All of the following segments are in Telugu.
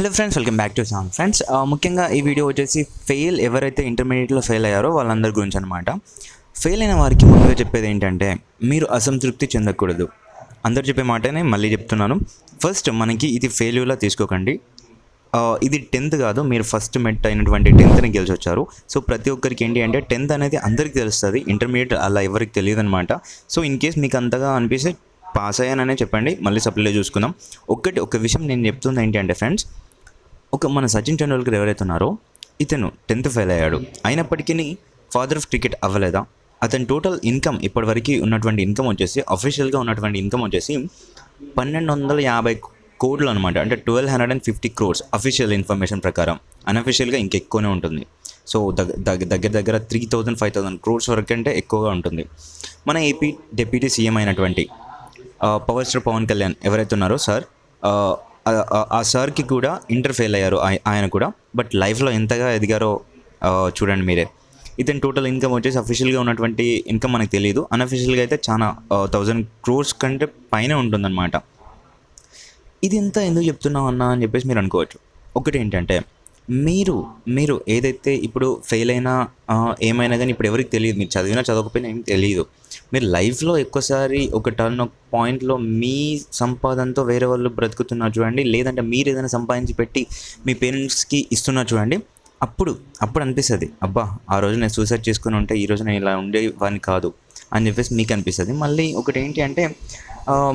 Hello friends welcome back to song friends ముఖ్యంగా ఈ వీడియో వచ్చేసి ఫెయిల్ ఎవరైతే ఇంటర్మీడియట్లో ఫెయిల్ అయ్యారో వాళ్ళందరి గురించి అనమాట ఫెయిల్ అయిన వారికి ముందుగా చెప్పేది ఏంటంటే మీరు అసంతృప్తి చెందకూడదు. అందరు చెప్పే మాటనే మళ్ళీ చెప్తున్నాను. ఫస్ట్ మనకి ఇది ఫెయిల్యూర్లా తీసుకోకండి. Uh, ఇది టెన్త్ కాదు మీరు ఫస్ట్ మెట్ అయినటువంటి టెన్త్ని గెలిచి వచ్చారు సో ప్రతి ఒక్కరికి ఏంటి అంటే టెన్త్ అనేది అందరికీ తెలుస్తుంది ఇంటర్మీడియట్ అలా ఎవరికి తెలియదు అనమాట సో ఇన్ కేస్ మీకు అంతగా అనిపిస్తే పాస్ అయ్యాననే చెప్పండి మళ్ళీ సప్లైలో చూసుకుందాం. ఒక్కటి ఒక విషయం నేను చెప్తుంది ఏంటి అంటే ఫ్రెండ్స్ ఒక మన సచిన్ టెండూల్కర్ ఎవరైతే ఉన్నారో ఇతను టెన్త్ ఫెయిల్ అయ్యాడు. అయినప్పటికీ ఫాదర్ ఆఫ్ క్రికెట్ అవ్వలేదా? అతని టోటల్ ఇన్కమ్ ఇప్పటివరకు ఉన్నటువంటి ఇన్కమ్ వచ్చేసి అఫీషియల్గా ఉన్నటువంటి ఇన్కమ్ వచ్చేసి పన్నెండు వందల యాభై కోట్లు అనమాట అంటే twelve hundred and fifty crores official information ప్రకారం అన్అఫీషియల్గా ఇంకెక్కువనే ఉంటుంది. సో దగ్గర దగ్గర దగ్గర three thousand five thousand crores వరకు అంటే ఎక్కువగా ఉంటుంది. మన ఏపీ డెప్యూటీ సీఎం అయినటువంటి పవర్ స్టార్ పవన్ కళ్యాణ్ ఎవరైతే ఉన్నారో సార్ ఆ, సార్కి కూడా ఇంటర్ ఫెయిల్ అయ్యారు ఆయన కూడా. బట్ లైఫ్లో ఎంతగా ఎదిగారో చూడండి మీరే. ఇతని టోటల్ ఇన్కమ్ వచ్చేసి అఫీషియల్గా ఉన్నటువంటి ఇన్కమ్ మనకు తెలియదు అన్అఫీషియల్గా అయితే చాలా థౌజండ్ క్రోర్స్ కంటే పైన ఉంటుందన్నమాట. ఇది ఎంత ఎందుకు చెప్తున్నావు అన్న అని చెప్పేసి మీరు అనుకోవచ్చు. ఒకటి ఏంటంటే మీరు మీరు ఏదైతే ఇప్పుడు ఫెయిల్ అయినా ఏమైనా కానీ ఇప్పుడు ఎవరికి తెలియదు. మీరు చదివినా చదవకపోయినా ఏం తెలియదు. మీరు లైఫ్లో ఎక్కువసారి ఒక టర్న్ ఒక పాయింట్లో మీ సంపాదనతో వేరే వాళ్ళు బ్రతుకుతున్నారు చూడండి. లేదంటే మీరు ఏదైనా సంపాదించి పెట్టి మీ పేరెంట్స్కి ఇస్తున్నారు చూడండి. అప్పుడు అప్పుడు అనిపిస్తుంది అబ్బా ఆ రోజు నేను సూసైడ్ చేసుకుని ఉంటే ఈ రోజు నేను ఇలా ఉండేవాడిని కాదు అని చెప్పేసి మీకు అనిపిస్తుంది. మళ్ళీ ఒకటి ఏంటి అంటే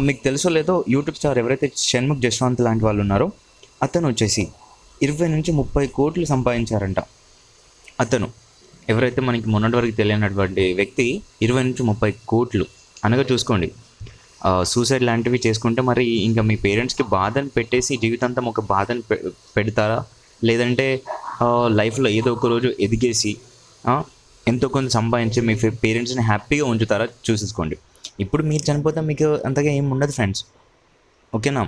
మీకు తెలుసో లేదో యూట్యూబ్ స్టార్ ఎవరైతే షణ్ముఖ్ జశ్వంత్ లాంటి వాళ్ళు ఉన్నారో అతను వచ్చేసి ఇరవై నుంచి ముప్పై కోట్లు సంపాదించారంట అతను. ఎవరైతే మనకి మొన్నటి వరకు తెలియనటువంటి వ్యక్తి ఇరవై నుంచి ముప్పై కోట్లు. అనగా చూసుకోండి సూసైడ్ లాంటివి చేసుకుంటే మరి ఇంకా మీ పేరెంట్స్కి బాధను పెట్టేసి జీవితాంతం ఒక బాధను పె పెడతారా? లేదంటే లైఫ్లో ఏదో ఒక రోజు ఎదిగేసి ఎంతో కొంత సంపాదించి మీ పేరెంట్స్ని హ్యాపీగా ఉంచుతారా? చూసేసుకోండి. ఇప్పుడు మీరు చనిపోతే మీకు అంతగా ఏం ఉండదు ఫ్రెండ్స్. ఓకేనా?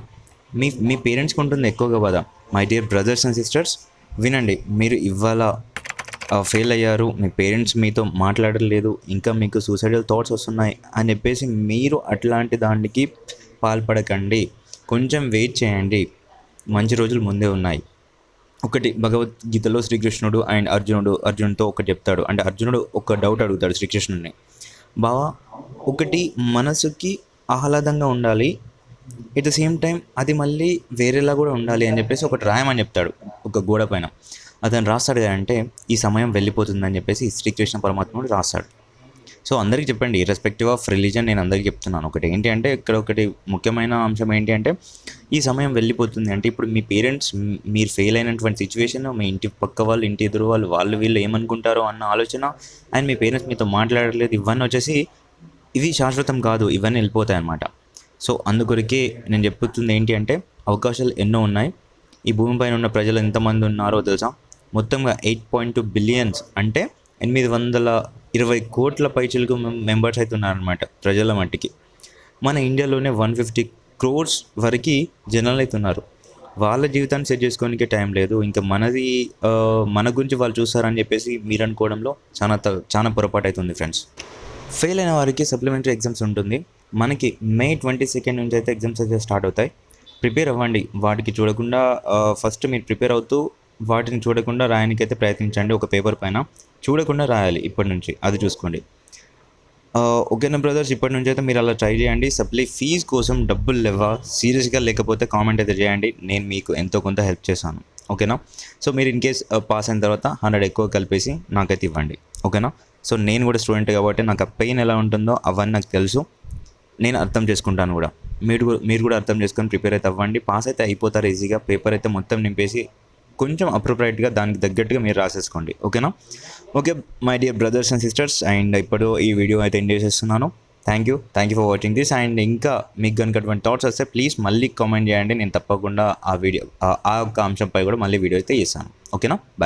మీ మీ పేరెంట్స్కి ఉంటుంది ఎక్కువగా బాధ. My dear brothers and sisters వినండి మీరు ఇవాళ ఫెయిల్ అయ్యారు మీ పేరెంట్స్ మీతో మాట్లాడలేదు ఇంకా మీకు సూసైడల్ థాట్స్ వస్తున్నాయి అని చెప్పేసి మీరు అట్లాంటి దానికి పాల్పడకండి. కొంచెం వెయిట్ చేయండి. మంచి రోజులు ముందే ఉన్నాయి. ఒకటి భగవద్గీతలో శ్రీకృష్ణుడు అండ్ అర్జునుడు అర్జునుడితో ఒకటి చెప్తాడు. అంటే అర్జునుడు ఒక డౌట్ అడుగుతాడు శ్రీకృష్ణుడిని. బావా ఒకటి మనసుకి ఆహ్లాదంగా ఉండాలి ఎట్ ద సేమ్ టైం అది మళ్ళీ వేరేలా కూడా ఉండాలి అని చెప్పేసి ఒకటి రాయమని చెప్తాడు ఒక గోడ పైన. అతను రాస్తాడు అంటే ఈ సమయం వెళ్ళిపోతుందని చెప్పేసి శ్రీకృష్ణ పరమాత్ముడు రాస్తాడు. సో అందరికీ చెప్పండి ఇర్రెస్పెక్టివ్ ఆఫ్ రిలీజన్ నేను అందరికీ చెప్తున్నాను. ఒకటి ఏంటి అంటే ఇక్కడ ఒకటి ముఖ్యమైన అంశం ఏంటి అంటే ఈ సమయం వెళ్ళిపోతుంది అంటే ఇప్పుడు మీ పేరెంట్స్ మీరు ఫెయిల్ అయినటువంటి సిచ్యువేషన్ మీ ఇంటి పక్క వాళ్ళు ఇంటి ఎదురు వాళ్ళు వాళ్ళు వీళ్ళు ఏమనుకుంటారో అన్న ఆలోచన అండ్ మీ పేరెంట్స్ మీతో మాట్లాడలేదు ఇవన్నీ వచ్చేసి ఇవి శాశ్వతం కాదు ఇవన్నీ వెళ్ళిపోతాయి అన్నమాట సో అందుకొరకే నేను చెప్తుంది ఏంటి అంటే అవకాశాలు ఎన్నో ఉన్నాయి. ఈ భూమిపైన ఉన్న ప్రజలు ఎంతమంది ఉన్నారో తెలుసా? మొత్తంగా ఎయిట్ పాయింట్ టూ బిలియన్స్ అంటే ఎనిమిది వందల ఇరవై కోట్ల పైచలకు మెంబర్స్ అయితే ఉన్నారనమాట ప్రజల మట్టికి. మన ఇండియాలోనే వన్ ఫిఫ్టీ క్రోర్స్ వరకు జనాలు అయితే ఉన్నారు. వాళ్ళ జీవితాన్ని సెట్ చేసుకోనికి టైం లేదు. ఇంకా మనది మన గురించి వాళ్ళు చూస్తారని చెప్పేసి మీరు అనుకోవడంలో చాలా త- చాలా పొరపాటు అవుతుంది ఫ్రెండ్స్. ఫెయిల్ అయిన వారికి సప్లిమెంటరీ ఎగ్జామ్స్ ఉంటుంది. మనకి మే ట్వంటీ సెకండ్ నుంచి అయితే ఎగ్జామ్స్ అయితే స్టార్ట్ అవుతాయి. ప్రిపేర్ అవ్వండి. వాటికి చూడకుండా ఫస్ట్ మీరు ప్రిపేర్ అవుతూ వాటిని చూడకుండా రాయడానికి అయితే ప్రయత్నించండి ఒక పేపర్ పైన. చూడకుండా రాయాలి ఇప్పటి నుంచి అది చూసుకోండి. ఓకేనా బ్రదర్స్ ఇప్పటి నుంచి అయితే మీరు అలా ట్రై చేయండి. సప్లీ ఫీజ్ కోసం డబ్బులు లేవా? సీరియస్గా లేకపోతే కామెంట్ అయితే చేయండి. నేను మీకు ఎంతో కొంత హెల్ప్ చేశాను. ఓకేనా? సో మీరు ఇన్ కేస్ పాస్ అయిన తర్వాత హండ్రెడ్ ఎక్కువ కలిపేసి నాకైతే ఇవ్వండి. ఓకేనా? సో నేను కూడా స్టూడెంట్ కాబట్టి నాకు ఆ పెయిన్ ఎలా ఉంటుందో అవన్నీ నాకు తెలుసు. నేను అర్థం చేసుకుంటాను కూడా. మీరు కూడా మీరు కూడా అర్థం చేసుకొని ప్రిపేర్ అయితే అవ్వండి. పాస్ అయితే అయిపోతారు ఈజీగా. పేపర్ అయితే మొత్తం నింపేసి కొంచెం అప్రోప్రియట్గా దానికి తగ్గట్టుగా మీరు రాసేసుకోండి. ఓకేనా? Okay my dear brothers and sisters and ఇప్పుడు ఈ వీడియో అయితే ఎండ్ చేసేస్తున్నాను. Thank you. Thank you for watching this. And ఇంకా మీకు కనుక అటువంటి థాట్స్ వస్తే ప్లీజ్ మళ్ళీ కామెంట్ చేయండి. నేను తప్పకుండా ఆ వీడియో ఆ- యొక్క అంశంపై కూడా మళ్ళీ వీడియో అయితే చేస్తాను. ఓకేనా? బాయ్